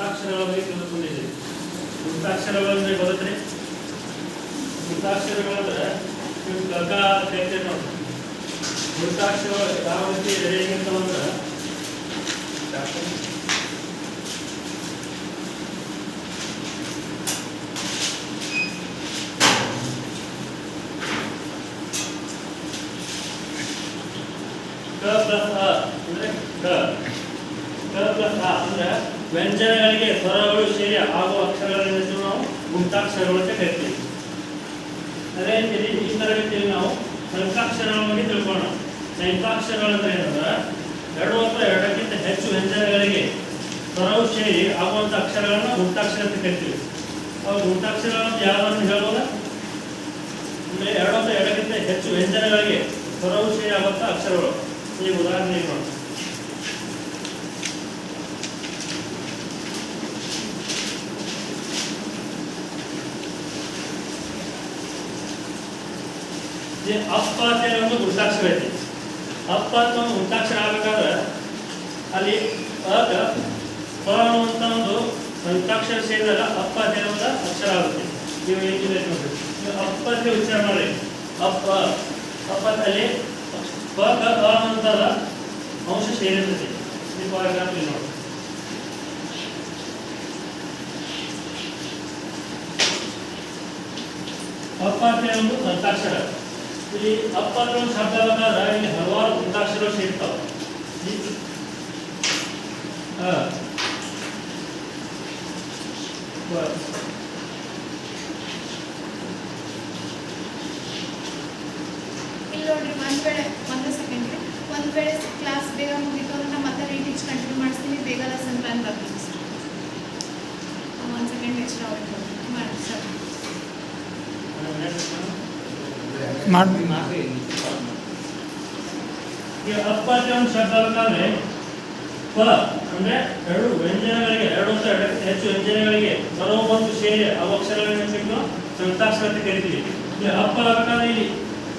ಮುಂತಾಕ್ಷರಗಳ ಬಗ್ಗೆ ತಿಳ್ಕೊಂಡಿದ್ದೀವಿ ಮುಂತಾಕ್ಷರಗಳು ಅಂದ್ರೆ ಗೊತ್ತೇ ಮುಂತಾಕ್ಷರಗಳಂದ್ರೆ ನೀವು ಗಗ ಕೇಳ್ತೇವೆ ನೋಡಿ ಮುಂತಾಕ್ಷರ ಯಾವ ರೀತಿ ಹೇಗಿರ್ತಾವಂದ್ರೆ ಕ ಪ್ಲಸ್ ಕ ವ್ಯಂಜನಗಳಿಗೆ ಸ್ವರಗಳು ಸೇರಿ ಆಗುವ ಅಕ್ಷರಗಳನ್ನು ನಾವು ಗುಪ್ತಾಕ್ಷರಗಳು ಅಂತ ಕರಿತೀವಿ. ಅದೇ ರೀತಿ ಈ ತರಗತಿಯಲ್ಲಿ ನಾವು ಸಂಖ್ಯಾಕ್ಷರಗಳ ಬಗ್ಗೆ ತಿಳ್ಕೊಳ್ಳೋಣ. ಸಂಖ್ಯಾಕ್ಷರಗಳು ಅಂದ್ರೆ ಏನಂದ್ರೆ ಎರಡು ಅಥವಾ ಎರಡಕ್ಕಿಂತ ಹೆಚ್ಚು ವ್ಯಂಜನಗಳಿಗೆ ಸ್ವರವು ಸೇರಿ ಆಗುವಂಥ ಅಕ್ಷರಗಳನ್ನು ಗುಪ್ತಾಕ್ಷರ ಅಂತ ಕರಿತೀವಿ. ಅವು ಗುಪ್ತಾಕ್ಷರಗಳನ್ನು ಯಾವ್ದನ್ನು ಹೇಳ್ಬೋದ? ಅಂದ್ರೆ ಎರಡು ಅಥವಾ ಎರಡಕ್ಕಿಂತ ಹೆಚ್ಚು ವ್ಯಂಜನಗಳಿಗೆ ಸ್ವರವು ಸೇರಿ ಆಗುವಂಥ ಅಕ್ಷರಗಳು. ಈಗ ಉದಾಹರಣೆ ನೋಡಿ ಈ ಅಪ್ಪ ಅಂತ ಒಂದು ಗುರುತಾಕ್ಷರ ಐತಿ ಅಪ್ಪ ಅಂತ ಒಂದು ಗುರುತಾಕ್ಷರ ಆಗ್ಬೇಕಾದ್ರೆ ಅಲ್ಲಿ ಆಗ ಪ ಅನ್ನುವಂಥ ಒಂದು ಅಂತಾಕ್ಷರ ಸೇರಿದಾಗ ಅಪ್ಪ ಅಂತ ಒಂದು ಅಕ್ಷರ ಆಗುತ್ತೆ. ನೀವು ಏನಿದೆ ನೋಡ್ರಿ ನೀವು ಅಪ್ಪ ಅಂತ ಉಚ್ಚಾರ ಮಾಡಿ. ಅಪ್ಪ ಅಪ್ಪ ಅಲ್ಲಿ ಪ ಗ ಅ ಅಂಶ ಸೇರಿರ್ತದೆ. ನೀವು ನೋಡಿ ಅಪ್ಪ ಅಂತ ಒಂದು ಸಂತಾಕ್ಷರ ಇಲ್ಲಿ ಅಪ್ಪ ಅಂತ ಒಂದು ಶಬ್ದ ಬೇಕಾದ್ರೆ ಇಲ್ಲಿ ಹಲವಾರು ಮುಂತಾಕ್ಷರಗಳು ಸೇರ್ತಾವೆ ನೋಡ್ರಿ, ಒಂದ್ ವೇಳೆ ಒಂದು ಸೆಕೆಂಡ್ ಒಂದ್ ವೇಳೆ ಕ್ಲಾಸ್ ಬೇಗ ಮುಗಿತು ಅಂದ್ರೆ ಮತ್ತೆ ರೀಟೀಚ್ ಕಂಟಿನ್ಯೂ ಮಾಡಿಸ್ತೀನಿ. ಬೇಗ ಲೆಸನ್ ಪ್ಲಾನ್ ಬರ್ತೀನಿ ಸರ್ ಒಂದು ಸೆಕೆಂಡ್ ಎಕ್ಸ್ಟ್ರಾ ಮಾಡಿ ಸರ್ ಮಾಡಿ ಈ ಅಪ್ಪ ಅಂತ ಒಂದು ಶಬ್ದ ಬೇಕಾದ್ರೆ ಪ ಅಂದ್ರೆ ಎರಡು ವ್ಯಂಜನಗಳಿಗೆ ಎರಡು ಅಂತ ಹೆಚ್ಚು ವ್ಯಂಜನಗಳಿಗೆ ಬರುವ ಒಂದು ಸೇರಿ ಅವು ಅಕ್ಷರಗಳನ್ನು ಸಿಕ್ಕು ಸಂತಾಕ್ಷರ ಅಂತ ಕರಿತೀವಿ. ಇಲ್ಲಿ ಅಪ್ಪ ಬೇಕಾದ್ರೆ ಇಲ್ಲಿ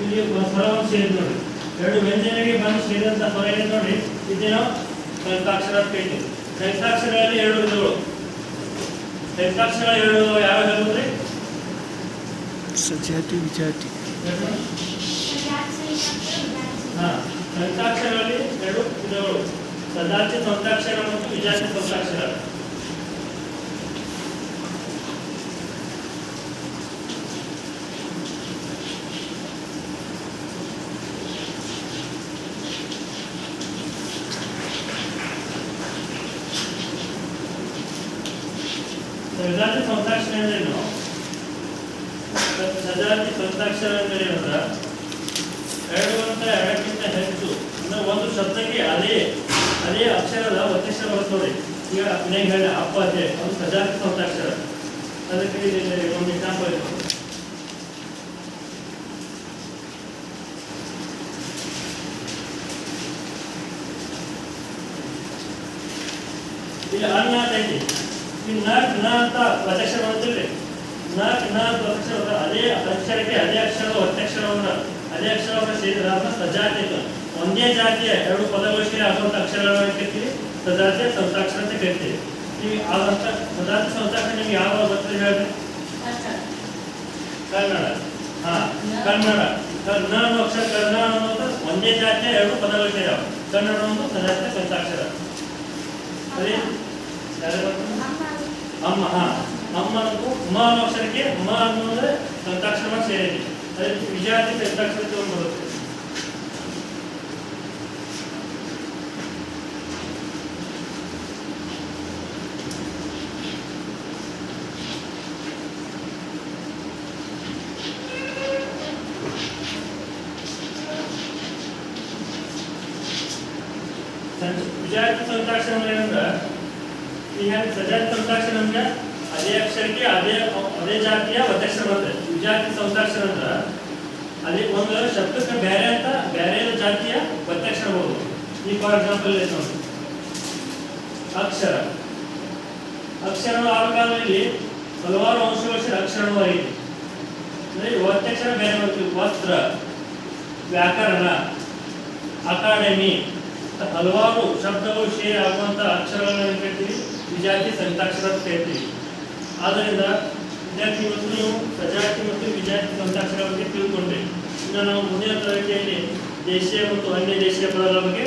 ಇಲ್ಲಿ ಒಂದು ಸೇರಿದ್ ನೋಡಿ. ಎರಡು ವ್ಯಂಜನಗಳಿಗೆ ಬಂದು ಸೇರಿದಂತ ಸ್ವರ ಇದೆ ನೋಡಿ. ಇದೇನೋ ನಾವು ಸಂತಾಕ್ಷರ ಅಂತ ಕರಿತೀವಿ. ಸಂತಾಕ್ಷರಗಳಲ್ಲಿ ಎರಡು ವಿಧಗಳು. ಸಂತಾಕ್ಷರ ಎರಡು ವಿಧಗಳು ಯಾವ ಸಜಾತಿ ವಿಜಾತಿ. ಹಾ ಸಂತಾಕ್ಷರಗಳಲ್ಲಿ ಎರಡು ವಿಧಗಳು ಸದಾರ್ಥ ಸಂತಾಕ್ಷರ ಮತ್ತು ವಿಜಾತಿ ಸಂತಾಕ್ಷರ ಸಜಾತಿ ಸಂತಾಕ್ಷರ ಸಜಾತಿ ಅಂದ್ರೆ ಎರಡು ಅಂತ ಎರಡಕ್ಕಿಂತ ಹೆಚ್ಚು, ಅಂದ್ರೆ ಒಂದು ಶಬ್ದಕ್ಕೆ ಅದೇ ಅದೇ ಅಕ್ಷರದ ಒತ್ತಕ್ಷರ ಬರ್ತದೆ ಈಗ ಮನೆಗೆ ಹೇಳಿ, ಅಪ್ಪ ಅದೇ ಅದು ಸಜಾತಿ ಸಂತಾಕ್ಷರ ಅದಕ್ಕೆ ಇಲ್ಲಿ ಒಂದು ಎಕ್ಸಾಂಪಲ್ ಇದೆ. ಇಲ್ಲಿ ಅನ್ನ ಅಂತ ಐತಿ ಈ ನ ನ ಅಂತ ಪ್ರತ್ಯಕ್ಷ ಬರ್ತಿಲ್ರಿ ನ ನಾಲ್ಕು ಅಕ್ಷರ. ಅದೇ ಅಕ್ಷರಕ್ಕೆ ಅದೇ ಅಕ್ಷರ ಒತ್ತಕ್ಷರವನ್ನು ಅದೇ ಅಕ್ಷರವನ್ನು ಸೇರಿದ್ರೆ ಅದನ್ನ ಸಜಾತಿ ಒಂದೇ ಜಾತಿಯ ಎರಡು ಪದಗಳು ಸೇರಿ ಆಗುವಂತ ಅಕ್ಷರಗಳನ್ನು ಕರಿತೀವಿ ಸಜಾತಿಯ ಸಂತಾಕ್ಷರ ಅಂತ ಕರಿತೀವಿ. ನೀವು ಆದಂತ ಸಜಾತಿ ಸಂತಾಕ್ಷರ ನಿಮ್ಗೆ ಯಾವ ಬರ್ತದೆ ಹೇಳ್ರಿ? ಕನ್ನಡ. ಹಾ, ಕನ್ನಡ. ಕನ್ನ ಅನ್ನೋ ಅಕ್ಷರ ಕನ್ನ ಅನ್ನೋದು ಒಂದೇ ಜಾತಿಯ ಎರಡು ಪದಗಳು ಸೇರಿ ಕನ್ನಡ ಒಂದು, ಸಜಾತಿಯ ಸಂತಾಕ್ಷರ ಸರಿ? ಅಮ್ಮ, ಹಾ. ಅಮ್ಮ ಅನ್ನೋದು ಮ ಅನ್ನೋ ಅಕ್ಷರಕ್ಕೆ ಮ ಅನ್ನೋದ್ರೆ ಸಂತಾಕ್ಷರ ಸೇರಿದೆ ಅದಕ್ಕೆ ವಿಜಾತಿ ಸಂತಾಕ್ಷರ ತಗೊಂಡು ಬರುತ್ತೆ ಸಂ- ವಿಜಾತಿ ಸಂತಾಕ್ಷರ ಅದೇ ಅಕ್ಷರಕ್ಕೆ ಅದೇ ಅದೇ ಜಾತಿಯ ಒತ್ತಕ್ಷರ ಬಂದ್ರೆ. ವಿಜಾತಿ ಸಂತಾಕ್ಷರ ಅಂದ್ರೆ ಅದೇ ಒಂದು ಶಬ್ದಕ್ಕೆ ಬೇರೆ ಅಂತ ಬೇರೆ ಜಾತಿಯ ಒತ್ತಕ್ಷರ ಬರ್ಬೋದು ಈ ಫಾರ್ ಎಕ್ಸಾಂಪಲ್ ನೋಡಿ. ಅಕ್ಷರ. ಆಗಬೇಕಾದ್ರೆ ಇಲ್ಲಿ ಹಲವಾರು ಅಂಶಗಳು ಸೇರಿ ಆಗಿದೆ ಒತ್ತಕ್ಷರ ಬೇರೆ ಬರ್ತೀವಿ ವಸ್ತ್ರ, ವ್ಯಾಕರಣ, ಅಕಾಡೆಮಿ ಹಲವಾರು ಶಬ್ದಗಳು ಸೇರಿ ಆಗುವಂತ ಅಕ್ಷರಗಳನ್ನ ಕೇಳ್ತೀವಿ? ವಿಜಾತಿ ಸಂತಾಕ್ಷರ ಅಂತ ಹೇಳ್ತೀವಿ ಆದ್ದರಿಂದ ವಿದ್ಯಾರ್ಥಿ ಮತ್ತು ಸಜಾತಿ ಮತ್ತು ವಿದ್ಯಾರ್ಥಿ ಸಂತಾಕ್ಷರ ಬಗ್ಗೆ ತಿಳ್ಕೊಂಡೆ. ಇನ್ನು ನಾವು ಮುಂದಿನ ತರಗತಿಯಲ್ಲಿ ದೇಶೀಯ ಮತ್ತು ಅನ್ಯ ದೇಶೀಯ ಪದಗಳ ಬಗ್ಗೆ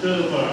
ತಿಳಿದುಕೊಳ್ಳೋಣ.